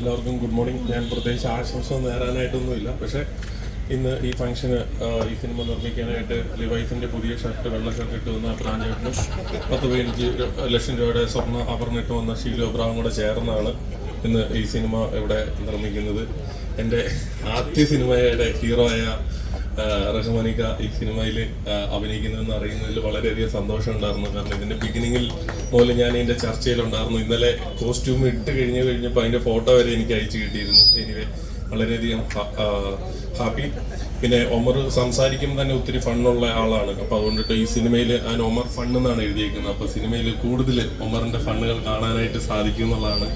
എല്ലാവർക്കും good morning. ഞാൻ പ്രത്യേകിച്ച് ആശംസ നേരാനായിട്ടൊന്നുമില്ല. പക്ഷേ ഇന്ന് ഈ ഫംഗ്ഷന് ഈ സിനിമ നിർമ്മിക്കാനായിട്ട് ലിവൈസിന്റെ പുതിയ ഷർട്ട് വെള്ള ഷർട്ട് ഇട്ട് വന്ന പ്രാഞ്ചേട്ടനും പത്ത് പതിനഞ്ച് ലക്ഷം രൂപയുടെ സ്വർണ ഇട്ട് വന്ന ഷീലു അബ്രാഹം കൂടെ ചേർന്നാണ് ഇന്ന് ഈ സിനിമ ഇവിടെ നിർമ്മിക്കുന്നത്. എന്റെ ആദ്യ സിനിമയുടെ ഹീറോ ആയ റഹ്മാനിക്ക ഈ സിനിമയിൽ അഭിനയിക്കുന്നതെന്ന് അറിയുന്നതിൽ വളരെയധികം സന്തോഷം ഉണ്ടായിരുന്നു കാരണം ഇതിന്റെ ബിഗിനിങ്ങിൽ പോലും ഞാൻ ഇതിന്റെ ചർച്ചയിലുണ്ടായിരുന്നു. ഇന്നലെ കോസ്റ്റ്യൂം ഇട്ട് കഴിഞ്ഞ് കഴിഞ്ഞപ്പോൾ അതിന്റെ ഫോട്ടോ വരെ എനിക്ക് അയച്ചു കിട്ടിയിരുന്നു. എനിവേ വളരെയധികം ഹാപ്പി പിന്നെ ഒമർ സംസാരിക്കുമ്പോൾ തന്നെ ഒത്തിരി ഫണ്ണുള്ള ആളാണ്. അപ്പൊ അതുകൊണ്ടിട്ട് ഈ സിനിമയിൽ ആ ഒമർ ഫണ്ണ് എന്നാണ് എഴുതിയിരിക്കുന്നത് അപ്പോൾ സിനിമയിൽ കൂടുതൽ ഒമറിന്റെ ഫണ്ണുകൾ കാണാനായിട്ട് സാധിക്കും എന്നുള്ളതാണ്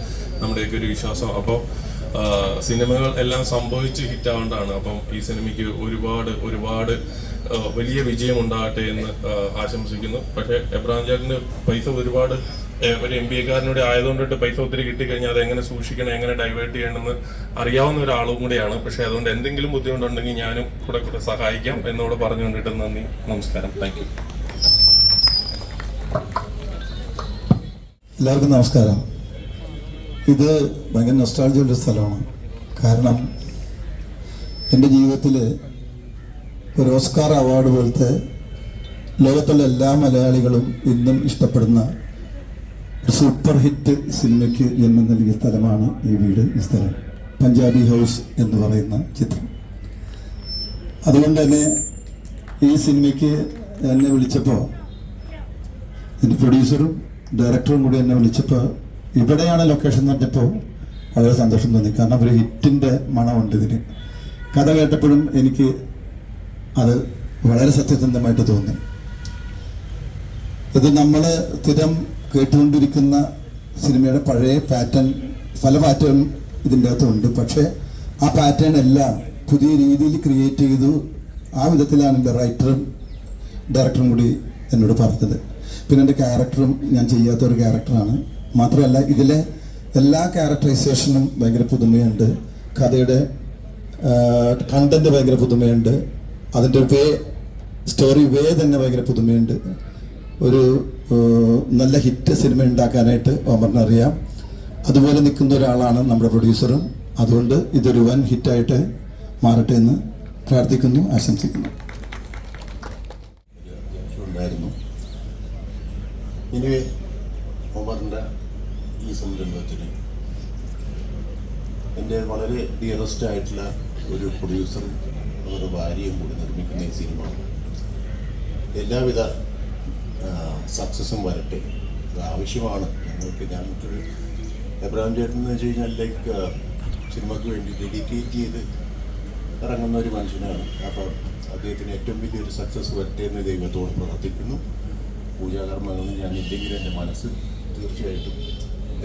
നമ്മുടെയൊക്കെ ഒരു വിശ്വാസം. അപ്പോൾ സിനിമകൾ എല്ലാം സംഭവിച്ച് ഹിറ്റ് ആവേണ്ടതാണ് അപ്പം ഈ സിനിമയ്ക്ക് ഒരുപാട് ഒരുപാട് വലിയ വിജയം ഉണ്ടാകട്ടെ എന്ന് ആശംസിക്കുന്നു. പക്ഷേ എബ്രാം ചേട്ടന് പൈസ ഒരുപാട് ഒരു എം ബി എക്കാരനൂടെ ആയതുകൊണ്ടിട്ട് പൈസ ഒത്തിരി കിട്ടിക്കഴിഞ്ഞാൽ അത് എങ്ങനെ സൂക്ഷിക്കണം എങ്ങനെ ഡൈവേർട്ട് ചെയ്യണമെന്ന് അറിയാവുന്ന ഒരാളും കൂടിയാണ്. പക്ഷേ അതുകൊണ്ട് എന്തെങ്കിലും ബുദ്ധിമുട്ടുണ്ടെങ്കിൽ ഞാനും കൂടെ കൂടെ സഹായിക്കാം എന്നോട് പറഞ്ഞുകൊണ്ടിട്ട് നന്ദി നമസ്കാരം. താങ്ക് എല്ലാവർക്കും നമസ്കാരം. ഇത് ഭയങ്കര നൊസ്റ്റാൾജിയുള്ള സ്ഥലമാണ്. കാരണം എന്റെ ജീവിതത്തിൽ ഒരു ഓസ്കാർ അവാർഡ് പോലത്തെ ലോകത്തുള്ള എല്ലാ മലയാളികളും ഇന്നും ഇഷ്ടപ്പെടുന്ന ഒരു സൂപ്പർ ഹിറ്റ് സിനിമയ്ക്ക് ജന്മം നൽകിയ സ്ഥലമാണ് ഈ വീട് ഈ സ്ഥലം. പഞ്ചാബി ഹൗസ് എന്ന് പറയുന്ന ചിത്രം. അതുകൊണ്ട് തന്നെ ഈ സിനിമയ്ക്ക് എന്നെ വിളിച്ചപ്പോൾ ഇതിന്റെ പ്രൊഡ്യൂസറും ഡയറക്ടറും കൂടി എന്നെ വിളിച്ചപ്പോൾ ഇവിടെയാണ് ലൊക്കേഷൻ എന്ന് പറഞ്ഞപ്പോൾ വളരെ സന്തോഷം തോന്നി. കാരണം ഒരു ഹിറ്റിന്റെ മണമുണ്ട് ഇതിന്. കഥ കേട്ടപ്പോഴും എനിക്ക് അത് വളരെ സത്യസന്ധമായിട്ട് തോന്നി. ഇത് നമ്മൾ സ്ഥിരം കേട്ടുകൊണ്ടിരിക്കുന്ന സിനിമയുടെ പഴയ പാറ്റേൺ പല പാറ്റേൺ ഇതിന്റെ അകത്തുണ്ട്. പക്ഷേ ആ പാറ്റേൺ എല്ലാം പുതിയ രീതിയിൽ ക്രിയേറ്റ് ചെയ്തു ആ വിധത്തിലാണ് എന്റെ റൈറ്ററും ഡയറക്ടറും കൂടി എന്നോട് പറഞ്ഞത്. പിന്നെ എന്റെ ക്യാരക്ടറും ഞാൻ ചെയ്യാത്ത ഒരു ക്യാരക്ടറാണ് മാത്രമല്ല ഇതിലെ എല്ലാ ക്യാരക്ടറൈസേഷനും ഭയങ്കര പുതുമയുണ്ട്. കഥയുടെ കണ്ടന്റ് ഭയങ്കര പുതുമയുണ്ട്. അതിന്റെ വേ സ്റ്റോറി വേ തന്നെ ഭയങ്കര പുതുമയുണ്ട്. ഒരു നല്ല ഹിറ്റ് സിനിമ ഉണ്ടാക്കാനായിട്ട് ഒമറിന് അറിയാം അതുപോലെ നിൽക്കുന്ന ഒരാളാണ് നമ്മുടെ പ്രൊഡ്യൂസറും അതുകൊണ്ട് ഇതൊരു വൻ ഹിറ്റായിട്ട് മാറട്ടെ എന്ന് പ്രാർത്ഥിക്കുന്നു ആശംസിക്കുന്നു. ഇനി ഈ സംരംഭത്തിൽ എന്റെ വളരെ ഡിയറസ്റ്റ് ആയിട്ടുള്ള ഒരു പ്രൊഡ്യൂസറും അവരുടെ ഭാര്യയും കൂടി നിർമ്മിക്കുന്ന ഈ സിനിമ എല്ലാവിധ സക്സസും വരട്ടെ. അത് ആവശ്യമാണ്. ഞങ്ങൾക്ക് ഞങ്ങൾക്കൊരു എബ്രഹാം ചേട്ടൻ എന്ന് വെച്ച് കഴിഞ്ഞാൽ ലൈക്ക് സിനിമയ്ക്ക് വേണ്ടി ഡെഡിക്കേറ്റ് ചെയ്ത് ഇറങ്ങുന്ന ഒരു മനുഷ്യനാണ്. അപ്പം അദ്ദേഹത്തിന് ഏറ്റവും വലിയൊരു സക്സസ് വരട്ടെ എന്ന് ദൈവത്തോട് പ്രാർത്ഥിക്കുന്നു. പൂജാകർമ്മങ്ങളിൽ ഞാൻ ഇല്ലെങ്കിൽ എന്റെ മനസ്സ് തീർച്ചയായിട്ടും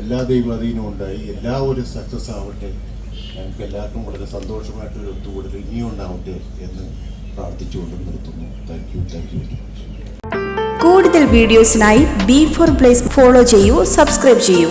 എല്ലാ ദൈവാധീനവും ഉണ്ടായി. എല്ലാ ഒരു സക്സസ് ആവട്ടെ. ഞങ്ങൾക്ക് എല്ലാവർക്കും വളരെ സന്തോഷമായിട്ടൊരു ഒത്തുകൂടൽ ഇനിയും ഉണ്ടാവട്ടെ എന്ന് പ്രാർത്ഥിച്ചുകൊണ്ട് നിർത്തുന്നു. താങ്ക് യു താങ്ക് യു കൂടുതൽ വീഡിയോസിനായി ബി ഫോർ പ്ലേസ് ഫോളോ ചെയ്യൂ സബ്സ്ക്രൈബ് ചെയ്യൂ.